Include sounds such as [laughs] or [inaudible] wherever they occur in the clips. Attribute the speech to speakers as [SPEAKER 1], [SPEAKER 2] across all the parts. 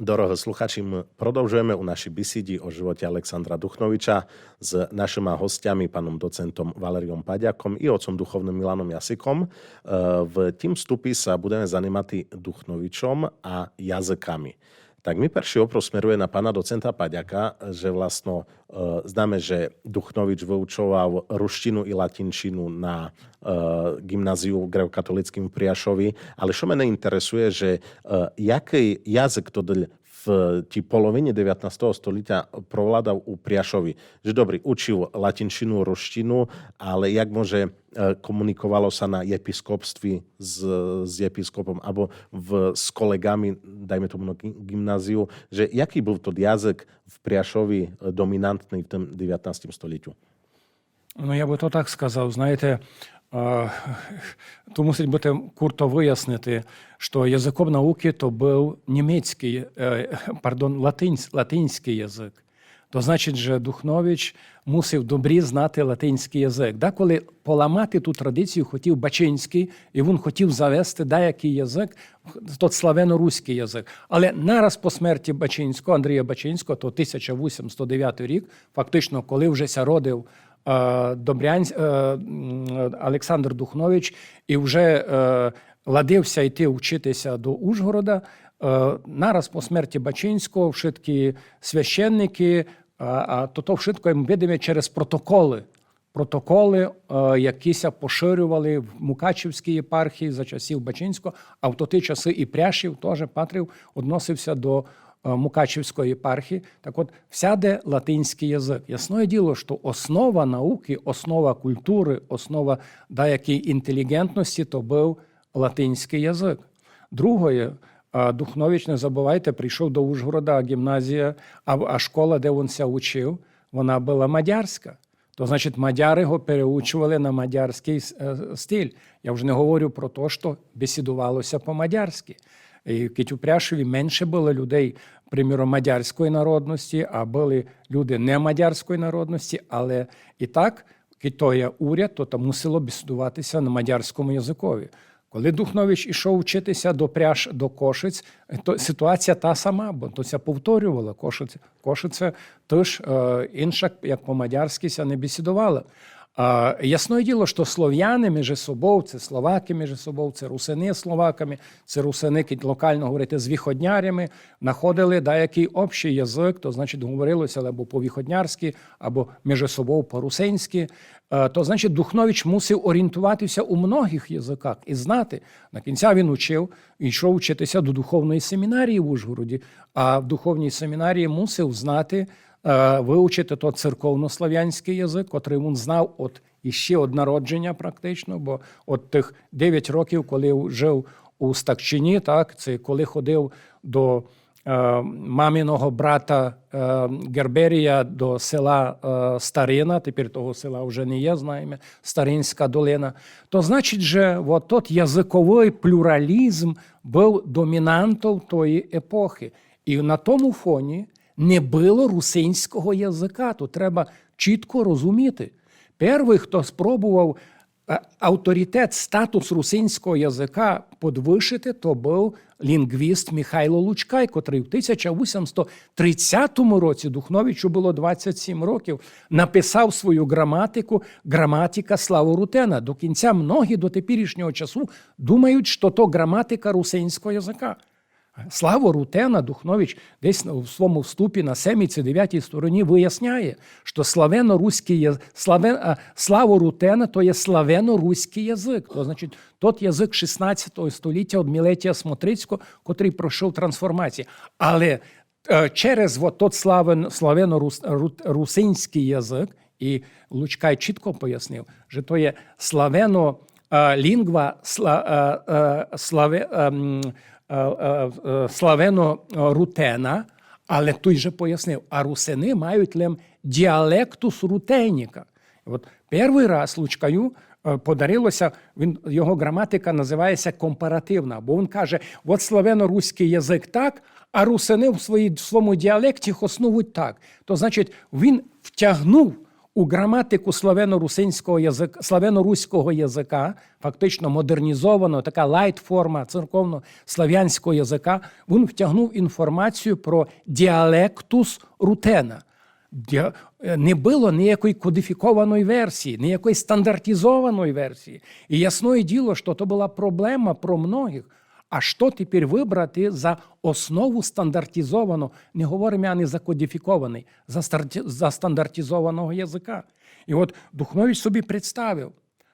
[SPEAKER 1] Дорогі слухачі, ми продовжуємо у нашій бесіді о živote Олександра Духновича з нашими гостями, паном доцентом Валерієм Падяком і отцом духовним Міланом Ясиком. Е, В тім вступі sa budeme zanimáti Duchnovičom a jazykami. tak mi prvý oprov smeruje na pána docenta Paďaka, že vlastno e, známe, že Duchnovič vyučoval ruštinu i latinčinu na e, gymnáziu grekokatolickým v Priašovi, ale čo mene interesuje, že e, jaký jazyk to dl v tí polovine 19. stolíťa provládal u Priašovi. Že dobrý, učil latinčinu, ruštinu, ale jak môže e, komunikovalo sa na episkopství s, s episkopom alebo v, s kolegami, dajme tomu na gy- gymnáziu, že jaký byl to jazyk v Priašovi e, dominantný v tom 19. stolіттю?
[SPEAKER 2] Ну, я би то так сказав. Знаєте, е, то мусить бути курто вияснити, що язиком науки то був німецький, е, пардон, латинсь, латинський язик. То значить, що Духнович мусив добрі знати латинський язик. Да, коли поламати ту традицію хотів Бачинський, і він хотів завести деякий язик, тот славяно-руський язик. Але нараз по смерті Бачинського, Андрія Бачинського, то 1809 рік, фактично, коли вже ся родив Добрянсь, е, Олександр Духнович і вже е, ладився йти вчитися до Ужгорода. Е, нараз по смерті Бачинського вшиткі священники, а, то то вшитко їм видиме через протоколи. Протоколи, е, якіся поширювали в Мукачівській єпархії за часів Бачинського, а в то ті часи і Пряшів теж Патрів відносився до е, Мукачівської єпархії. Так от, всяде латинський язик. Ясне діло, що основа науки, основа культури, основа деякої інтелігентності то був латинський язик. Другое, а, Духнович, не забувайте, прийшов до Ужгорода, гімназія, а, а школа, де він ся учив, вона була мадярська. То значить, мадяри його переучували на мадярський е, стиль. Я вже не говорю про те, що бесідувалося по-мадярськи. І в Китюпряшеві менше було людей, приміром, мадярської народності, а були люди не мадярської народності, але і так, китоя уряд, то там мусило бесідуватися на мадярському язикові. Коли Духнович ішов вчитися до пряж до Кошиць, то ситуація та сама, бо то це повторювала. Кошице, Кошице теж е, інша, як по-мадярськи, не бесідувала. Ясне діло, що слов'яни між собою, це словаки між собою, це русини з словаками, це русини, локально говорити з віходнярями, знаходили деякий общий язик, то значить говорилося або по-віходнярськи, або між собою по-русинськи. Е, То значить, Духнович мусив орієнтуватися у многих язиках і знати. На кінця він учив і йшов вчитися до духовної семінарії в Ужгороді, а в духовній семінарії мусив знати вивчити то церковнослов'янський язик, котрий він знав от іще од народження, практично, бо от тих 9 років, коли жив у Стакчині, так, це коли ходив до е, маминого брата е, Герберія до села е, Старина, тепер того села вже не є, знаємо, Старинська долина, то значить, що от тот язиковий плюралізм був домінантом тої епохи. І на тому фоні не було русинського язика. То треба чітко розуміти. Перший, хто спробував е, авторитет, статус русинського язика підвищити, то був лінгвіст Михайло Лучкай, котрий в 1830 році, Духновичу було 27 років, написав свою граматику «Граматика Славорутена». До кінця многі до теперішнього часу думають, що то граматика русинського язика. Славо Рутена Духнович десь у своєму вступі на 7-9 стороні виясняє, що славяно-руський славен... Славо Рутена то є славяно-руський язик. То значить, тот язик 16 століття від Мілетія Смотрицького, котрий пройшов трансформацію. Але е, через вот тот славен... славяно-русинський язик, і Лучкай чітко пояснив, що то є славяно е, е, славе... е, е, е, славено-рутена, але той же пояснив, а русини мають лем діалектус рутеніка. От перший раз Лучкаю подарилося, він, його граматика називається компаративна, бо він каже, от славяно-руський язик так, а русини в, своїй, в своєму діалекті їх основують так. То значить, він втягнув у граматику славяно-русинського язика, славяно-руського язика, фактично модернізованого, така лайт-форма церковно-слав'янського язика, він втягнув інформацію про діалектус рутена. Е, Не було ніякої кодифікованої версії, ніякої стандартизованої версії. І ясне діло, що то була проблема про многих. А що тепер вибрати за основу стандартизованого, не говоримо а не за кодифікований, за, старті- за стандартизованого язика. І от Духнович собі представив: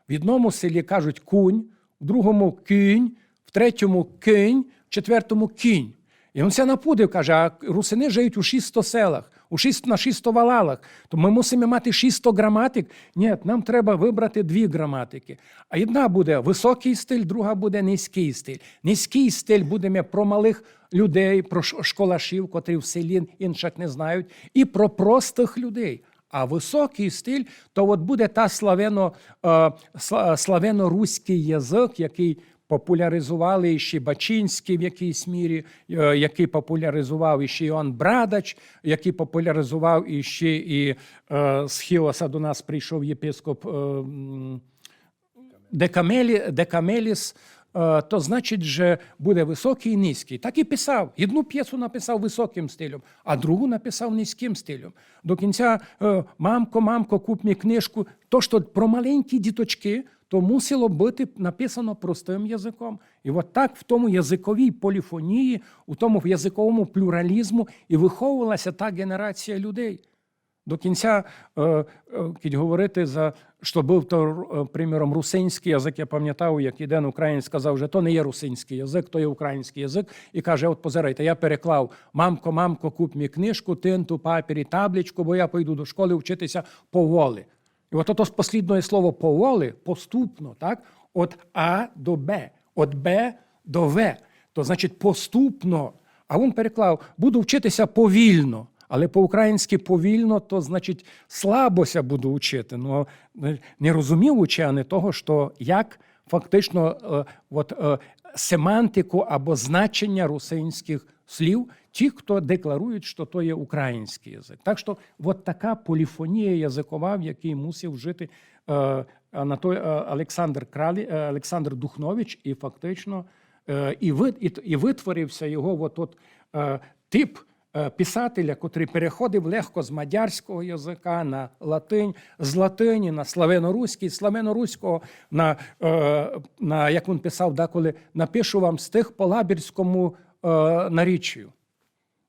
[SPEAKER 2] в одному селі кажуть кунь, в другому кінь, в третьому кінь, в четвертому кінь. І він ся напудив, каже, а русини живуть у 600 селах, у 6, на 600 валалах. То ми мусимо мати 600 граматик. Ні, нам треба вибрати дві граматики. А одна буде високий стиль, друга буде низький стиль. Низький стиль будемо про малих людей, про школашів, котрі в селі інших не знають, і про простих людей. А високий стиль, то от буде та славяно, е, сла- славяно-руський язик, який популяризували ще Бачинський в якійсь мірі, е, який популяризував іще Іоанн Брадач, який популяризував іще і е, з Хіоса до нас прийшов єпископ е, Декамелі, Декамеліс, то значить, що буде високий і низький. Так і писав. Одну п'єсу написав високим стилем, а другу написав низьким стилем. До кінця мамко, мамко, куп мені книжку. То, що про маленькі діточки, то мусило бути написано простим язиком. І от так в тому язиковій поліфонії, у тому язиковому плюралізму і виховувалася та генерація людей. До кінця, е, е, говорити за що був то, е, приміром, русинський язик, я пам'ятав, як один українець сказав, що то не є русинський язик, то є український язик. І каже: от позирайте, я переклав мамко, мамко, куп мені книжку, тинту, папір і табличку, бо я пойду до школи вчитися поволі. І от ото послідне слово поволі поступно, так? От А до Б, от Б до В. То значить поступно. А він переклав: буду вчитися повільно. Але по-українськи повільно, то значить слабося буду вчити. Ну не розумів учений того, що як фактично е, от, е, семантику або значення русинських слів, ті, хто декларують, що то є український язик. Так що от така поліфонія язикова, в якій мусив жити е, Анатолій е, Олександр Кралі, е, Олександр Духнович, і фактично е, і, вит, і, і витворився його от, от, е, тип е, писателя, котрий переходив легко з мадярського язика на латинь, з латині на славяно-руський, з славяно-руського на, на як він писав, деколи напишу вам стих по лабірському наріччю.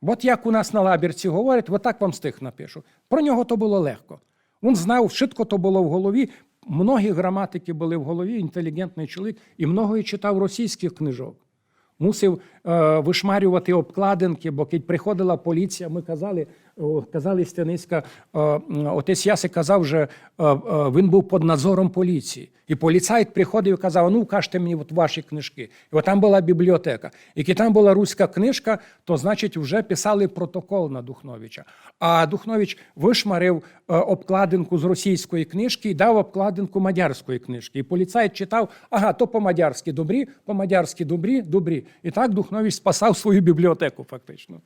[SPEAKER 2] От як у нас на лабірці говорять, от так вам стих напишу. Про нього то було легко. Він знав, швидко то було в голові. Многі граматики були в голові, інтелігентний чоловік, і много читав російських книжок. Мусив е, вишмарювати обкладинки, бо коли приходила поліція, ми казали, казали Стяницька, е, отець Ясик казав, що е, е, він був під надзором поліції. І поліцай приходив і казав: ну, кажете мені от ваші книжки. І от там була бібліотека. І коли там була руська книжка, то значить вже писали протокол на Духновича. А Духнович вишмарив е, обкладинку з російської книжки і дав обкладинку мадярської книжки. І поліцай читав, ага, то по-мадярськи добрі, по-мадярськи добрі, добрі. І так Духнович спасав свою бібліотеку, фактично.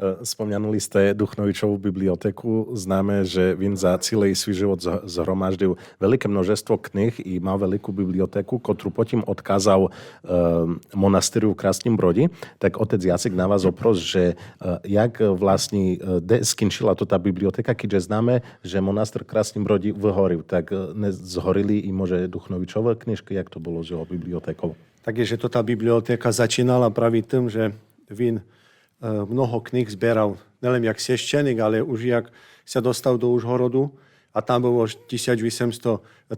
[SPEAKER 1] E, Spomňanuli ste Duchnovičovú biblioteku. Známe, že Vin za celý svoj život zh- zhromaždil veľké množstvo knih i mal veľkú biblioteku, ktorú potom odkázal e, monastýriu v Krásnym Brodi. Tak otec Jacek na vás opros, že e, jak vlastne skončila to tá biblioteka, keďže známe, že monastýr v Krásnym Brodi vyhoril. Tak zhorili i môže Duchnovičové knižky, jak to bolo s jeho bibliotekou?
[SPEAKER 3] Takže to tá biblioteka začínala práve tým, že Vin e, mnoho kníh zbieral, neviem jak sveštenik, ale už jak sa dostal do Užhorodu a tam bolo 1838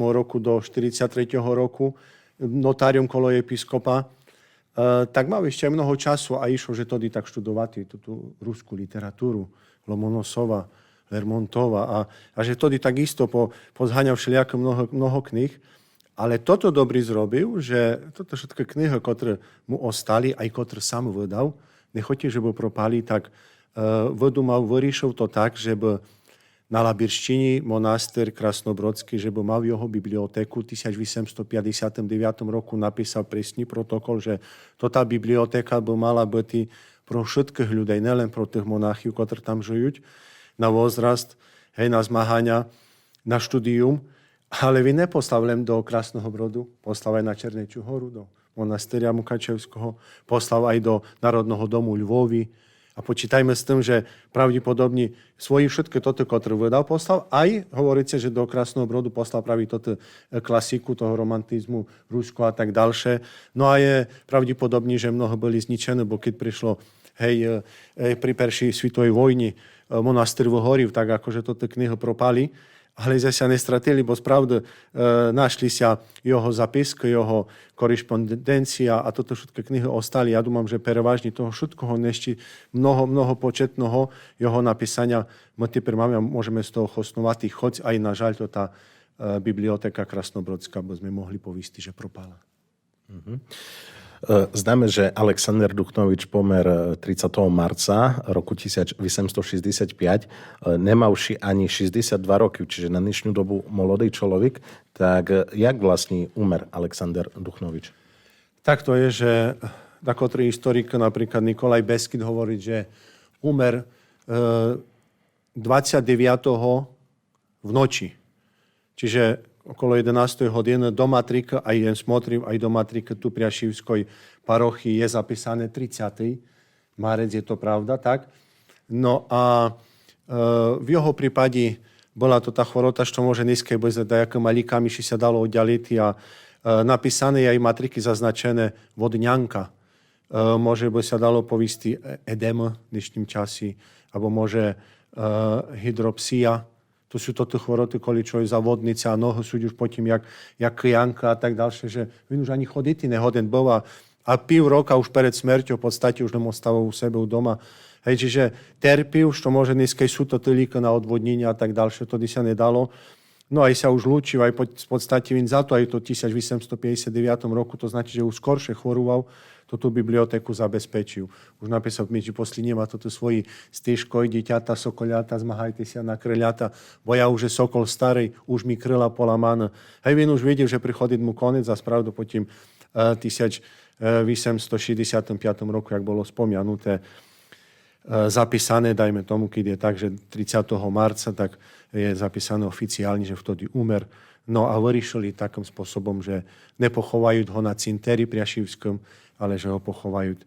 [SPEAKER 3] roku do 43 roku notárium kolo episkopa, e, tak mal ešte mnoho času a išlo, že tedy tak študovať tú, ruskú literatúru Lomonosova, Lermontova a, a že tedy takisto po, pozháňal všelijaké mnoho, mnoho kníh. Ale toto dobrý zrobil, že toto všetky knihy, ktoré mu ostali, aj ktoré sám vydal, nechotie, že by propali, tak uh, vydumal, vyriešil to tak, že by na Labirštini monastér Krasnobrodský, že by mal jeho bibliotéku v 1859 roku napísal presný protokol, že to tá biblioteka by mala byť pro všetkých ľudí, nelen pro tých monachov, ktorí tam žijú, na возраст hej, na zmagania, na štúdium, ale vy neposlal len do Krásneho Brodu, poslal aj na Černečú horu, do Monasteria Mukačevského, poslal aj do Národného domu Lvovi. A počítajme s tým, že pravdepodobne svoji všetky toto, ktoré vydal, poslal, aj hovoríte, že do Krásneho Brodu poslal pravý toto e, klasiku toho romantizmu, Rusko a tak ďalšie. No a je pravdepodobne, že mnoho boli zničené, bo keď prišlo hej, e, pri peršej svetovej vojni e, monastir Vohoriv, tak akože toto knihy propali, e, prevažne toho všetkoho nešti mnoho, mnoho početného jeho napísania. My teper máme, môžeme z toho chosnovať, choď aj na žaľ to tá e, biblioteka Krasnobrodská, bo sme mohli povisti, že propala.
[SPEAKER 1] E, Známe, že Alexander Duchnovič pomer e, 30. marca roku 1865, e, nemavši ani 62 roky, čiže na dnešnú dobu molodý človek, tak e, jak vlastne umer Alexander Duchnovič?
[SPEAKER 3] Tak to je, že takotrí historik, napríklad Nikolaj Beskyd hovorí, že umer e, 29. v noči. Čiže Okolo 11 години до матрики, а я смотрів, а й до матрики Тупряшівської парохії є записане 30 mareць, є то правда, так? No a e, v jeho prípade bola to tá chorota, čo môže nízke bez dajakými líkami, či sa dalo oddeliť a e, napísané je aj matriky zaznačené vodňanka. E, môže by sa dalo povisti edem v dnešním časi, alebo môže hydropsia, to sú toto choroty, koli čo je zavodnica a noho sú už potom, jak, jak klianka a tak ďalšie, že він už ani choditi nehoden bol a, a pів roka už pred smrťou v podstate už nemostával u sebe doma. Hej, čiže terpil, što môže dneska sú to tylíka na odvodnenie a tak ďalšie, to sa nedalo. No aj sa už lúčil, aj v podstate za to aj to 1859 roku, to znači, že už skoršie choroval, túto bibliotéku zabezpečujú. Už napísal, my, že posli nemá toto svoji stýžko, dieťata, sokoliata, zmahajte sa na kreľata, bo ja už je sokol starý, už mi kryla polamána. Hej, on už videl, že prichodí mu konec a spravdu potom 1865 roku, jak bolo spomenuté, e, zapísané, dajme tomu, keď je tak, že 30. marca, tak je zapísané oficiálne, že vtedy umer. No a vyriešili takým spôsobom, že nepochovajú ho na cintéri priašivskom, ale že ho pochovajú e,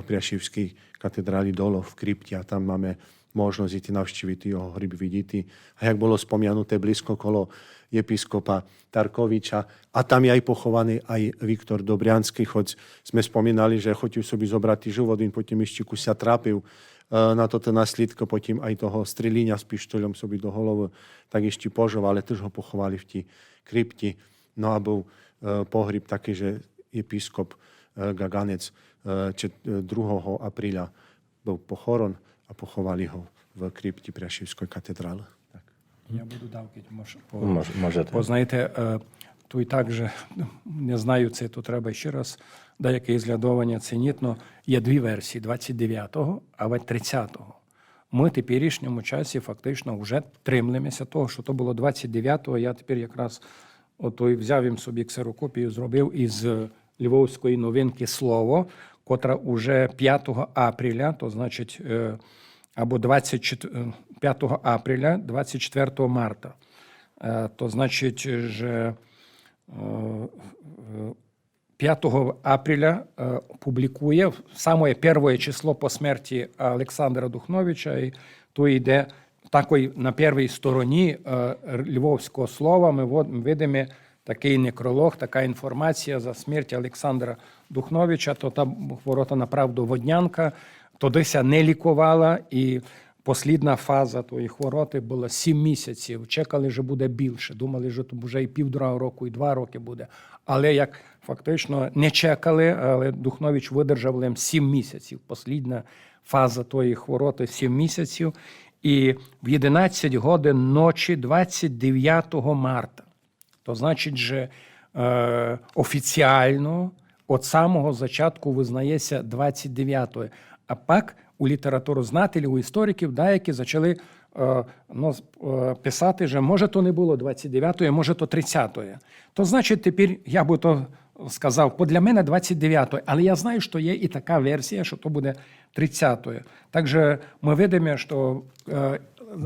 [SPEAKER 3] v priašivskej katedráli dolo v krypte a tam máme možnosť ísť navštíviť jeho hryb vidíti. A jak bolo spomenuté blízko kolo episkopa Tarkoviča a tam je aj pochovaný aj Viktor Dobriansky, choď sme spomínali, že chotil sobie zobrať život, in potom ešte sa trápil e, na toto naslідko, potom aj toho strelíňa s pištoľom sobie do holovu, tak ešte požov, ale tež ho pochovali v tí krypti. No a bol e, pohryb taký, že episkop e, Gaganec e, e, 2. apríla bol pochoron a pochovali ho v krypti Priašivskoj katedrále. Tak.
[SPEAKER 2] Я буду дав, keď мож, по,
[SPEAKER 1] Мож- Можете.
[SPEAKER 2] Бо знаєте, е, то і так же [laughs] не знаю це, то треба ще раз деяке ізглядування цінітно. Є дві версії: 29-го, а 30-го. Ми в теперішньому часі фактично вже тримлемося того, що то було 29-го. Я тепер якраз ото і взяв їм собі ксерокопію, зробив із е, львовської новинки слово, котра уже 5 апреля, то значить, е, або 24, 5 апреля, 24 марта. Е, То значить, že е, е, 5 апреля е, публікує саме перше число по смерті Олександра Духновича, і то йде такої на першій стороні е, львовського слова. Ми видимо такий некролог, така інформація за смерть Олександра Духновича. То та хворота направду воднянка, тодися не лікувала і. Послідна фаза тої хвороти була 7 місяців. Чекали, що буде більше. Думали, що то вже і півтора року, і два роки буде. Але як фактично не чекали, але Духнович видержав лише 7 місяців. Послідна фаза тої хвороти 7 місяців. І в 11 годин ночі 29 марта. То значить, що е, офіціально від самого зачатку визнається 29-ї. А пак у літературознателів, у істориків деякі почали е, ну, е, писати, що може то не було 29-ї, може то 30-ї. То значить, тепер я би то сказав, бо для мене 29-ї, але я знаю, що є і така версія, що то буде 30-ї. Також ми бачимо, що е,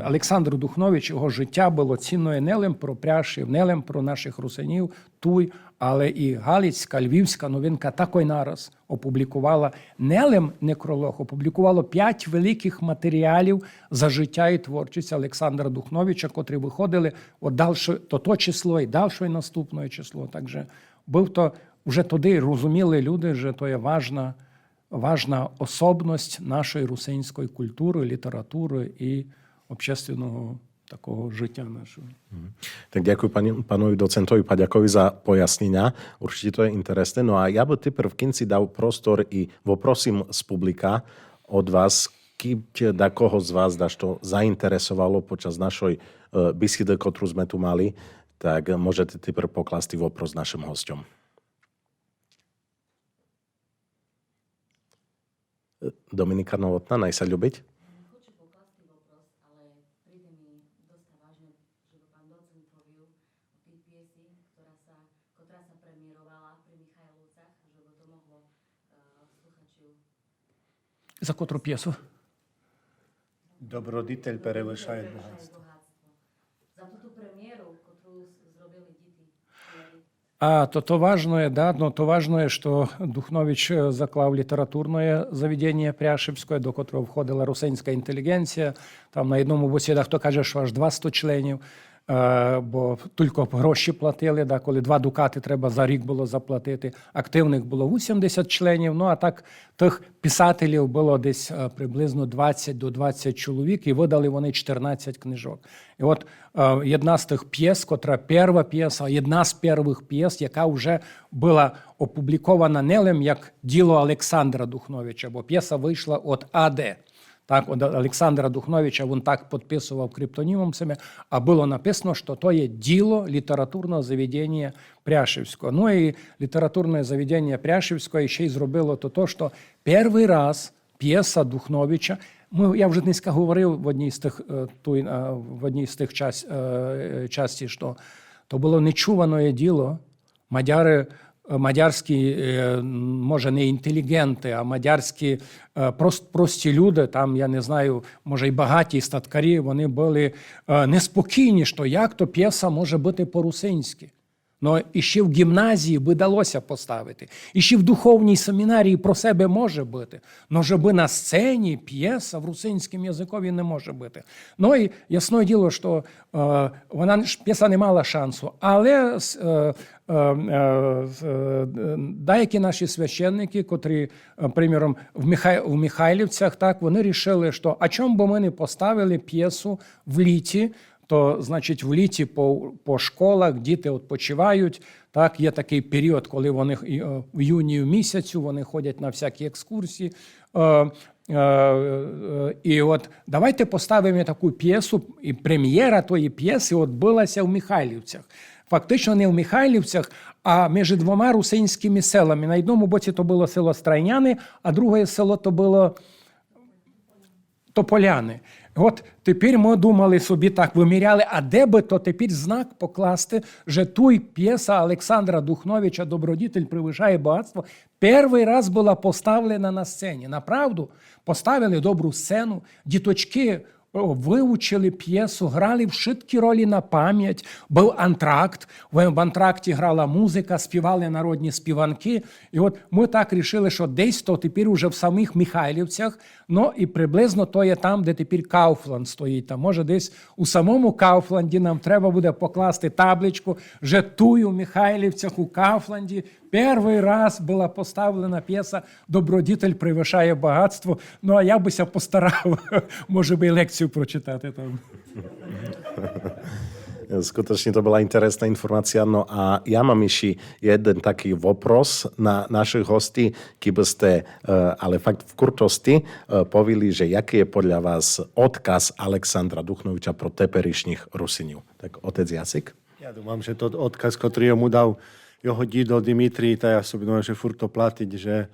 [SPEAKER 2] Олександр Духнович, його життя було цінною не лише про пряшів, не лише про наших русинів, туй, але і Галицька, Львівська новинка такий нараз опублікувала не лише некролог, опублікувала п'ять великих матеріалів за життя і творчість Олександра Духновича, котрі виходили от дальше, то то число і дальше і наступне число. Так же був то вже тоді розуміли люди, що то є важна, важна особність нашої русинської культури, літератури і общественного такого життя нашого.
[SPEAKER 1] Tak ďakujem pani, pánovi docentovi Paďakovi za pojasnenia. Určite to je interesné. No a ja by teprv v kinci dal prostor i poprosím z publika od vás, keď da koho z vás daž to zainteresovalo počas našej uh, biside, ktorú sme tu mali, tak môžete teprv poklasť vopros našim hostom. Dominika Novotná, naj sa ľubiť.
[SPEAKER 2] За котру п'єсу?
[SPEAKER 3] Добродитель перевишає багатство.
[SPEAKER 4] За ту прем'єру, котру з- зробили діти.
[SPEAKER 2] А, то то важное, да, но то важное, что Духнович е, заклав літературне заведення Пряшівське, до котрого входила русинська інтелігенція. Там на одному бесідах хто каже, що аж 200 членів, бо тільки гроші платили, да, коли два дукати треба за рік було заплатити. Активних було 80 членів, ну а так тих писателів було десь е, приблизно 20 до 20 чоловік, і видали вони 14 книжок. І от е, одна з тих п'єс, котра перша п'єса, одна з перших п'єс, яка вже була опублікована не лише як діло Олександра Духновича, бо п'єса вийшла від АД. Так, от Олександра Духновича він так підписував криптонімом а було написано, що то є діло літературного заведення Пряшівського. Ну і літературне заведення Пряшівського ще й зробило то, то що перший раз п'єса Духновича, ми, я вже низько говорив в одній з тих, е, той, е, в одній з тих час, е, часті, що то було нечуване діло. Мадяри мадярські, е, може, не інтелігенти, а мадярські е, прост, прості люди, там, я не знаю, може, і багаті статкарі, вони були е, неспокійні, що як то п'єса може бути по-русинськи. Ну, і ще в гімназії би далося поставити, і ще в духовній семінарії про себе може бути. Но би на сцені п'єса в русинському язикові не може бути. Ну і ясне діло, що е, вона п'єса не мала шансу. Але е, е, е, е, деякі наші священники, котрі, е, приміром, в, Михай, в Михайлівцях, так, вони рішили, що а чому би ми не поставили п'єсу в літі, то значить в літі по, по школах діти відпочивають. Так, є такий період, коли вони е, в юні місяцю вони ходять на всякі екскурсії. Е, е, е, І от давайте поставимо таку п'єсу, і прем'єра тої п'єси відбулася в Михайлівцях. Фактично не в Михайлівцях, а між двома русинськими селами. На одному боці то було село Страйняни, а друге село то було Тополяни. От тепер ми думали собі так, виміряли, а де би то тепер знак покласти, що той п'єса Олександра Духновича Добродітель превишає багатство, перший раз була поставлена на сцені. Направду поставили добру сцену, діточки вивчили п'єсу, грали в шиткі ролі на пам'ять, був антракт, в антракті грала музика, співали народні співанки. І от ми так рішили, що десь то тепер уже в самих Михайлівцях, ну і приблизно то є там, де тепер Кауфланд стоїть. Там, може, десь у самому Кауфланді нам треба буде покласти табличку, вже тую в Михайлівцях у Кауфланді. Перший раз була поставлена п'єса Добродітель превишає багатство. Ну а я бися постарав, може би і лекцію прочитати там.
[SPEAKER 1] Skutočne to bola interesná informácia. No a ja mám ešte jeden taký vopros na našich hostí, keby ste, eh, ale fakt v kurtosti, eh, povili, že jaký je podľa vás odkaz Aleksandra Duchnoviča pro teperišných Rusiniu. Tak otec Jacek?
[SPEAKER 3] Ja dúfam, že to odkaz, ktorý mu dal tak ja sobie думаю, že furt to platiť, že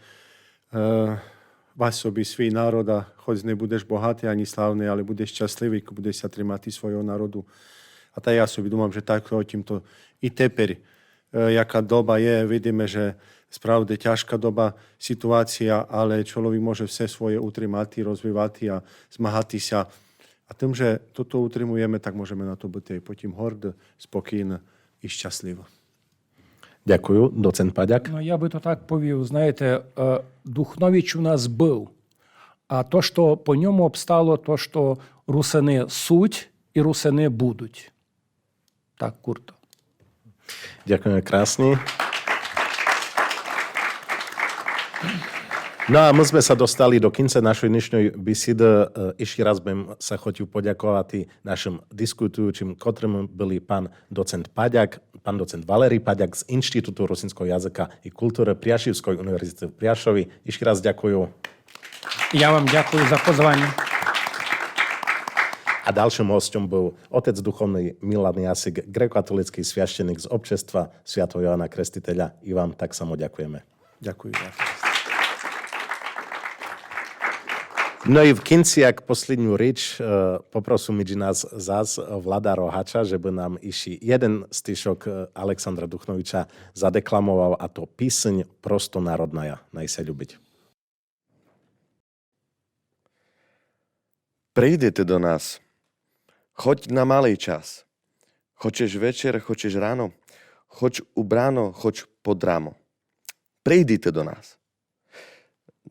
[SPEAKER 3] uh, vás sobі свій народ, а хоч не будеш багатий ані славний, але будеш щасливий, коли будеш тримати свого народу. А та я собі думам, že tak to, to i тепер, е, яка доба є, видимо, Spravde ťažká doba, situácia, ale človek môže vse svoje utrimati, rozvíjati a zmahati sa. A tým, že toto utrimujeme, tak môžeme na to byť aj potím hord, і щасливо.
[SPEAKER 1] Ďakujem, docent Paďak.
[SPEAKER 2] Ну, я би то так повів. Знаєте, е, Духнович у нас був. А то, що по ньому обстало, то, що русини суть і русини будуть. Так, курто.
[SPEAKER 1] Ďakujeme krásne. No a my sme sa dostali do konca našej dnešnej besedy. E, Ešte raz bym sa chotil poďakovať našim diskutujúcim, ktorým byli pán docent Paďak, pan docent Valery Paďak z Inštitútu rusinského jazyka i kultúry Priašivskoj univerzity v Priašovi. Ešte raz ďakujem.
[SPEAKER 2] Ja vám ďakujem za pozvanie.
[SPEAKER 1] A ďalším hostom bol otec duchovný Milan Jasik, grekokatolický sviaštenik z občestva Sv. Joana Krestiteľa. I vám tak samo ďakujeme.
[SPEAKER 3] Ďakujem.
[SPEAKER 1] No i v kinci jak poslednú rič, eh, poprosím medzi nás zás Vlada Rohača, že by nám iši jeden styšok eh, Aleksandra Duchnoviča zadeklamoval, a to píseň prostonárodná, naj sa ľubiť.
[SPEAKER 5] Prejdete do nás. Choď na malý čas. Chočeš večer, chočeš ráno. Choď u bráno, choď pod rámo. Prejdite do nás.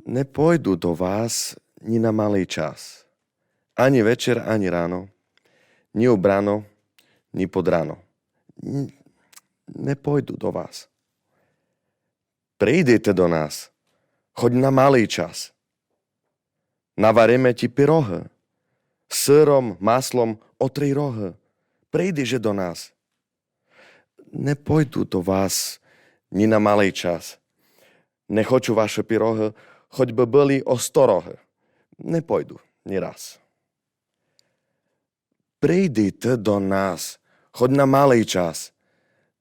[SPEAKER 5] Nepojdu do vás, nenamalý čas. Ani večer, ani ráno. Ni ob rano, ni pod rano. Ne pojdu do vás. Prejdete do nás. Choď na malý čas. Navareme ti pyrohy. Syrom, maslom, otrij rohy. Prejdeš do nás. Ne pojdu do vás ni na malý čas. Nechoču vaše pyrohy, choť by byli o sto rohy. Не пойду ні раз. Прийдите до нас, хоч на малий час.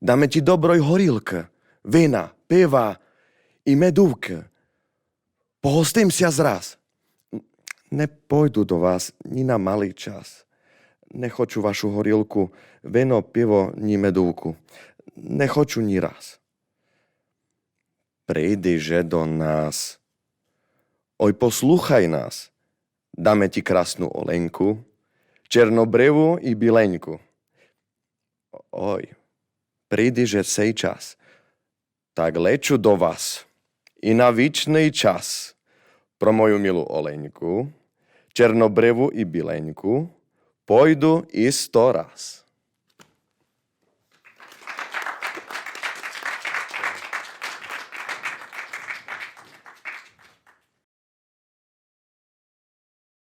[SPEAKER 5] Dáme ti dobroj горілки, вина, пива і медувки. Погостимся зраз. Не пойду до вас ні на малий час. Не хочу вашу горілку, вино, пиво, ні медовку. Не хочу ні раз. Прийди же до нас. Ой, послухай нас. Dáme ti оленьку, чорнобриву і біленьку. Ой, прийди же цей час. Так лечу до вас. І на вічний час про мою милу оленьку, чорнобриву і біленьку, пойду і сто раз.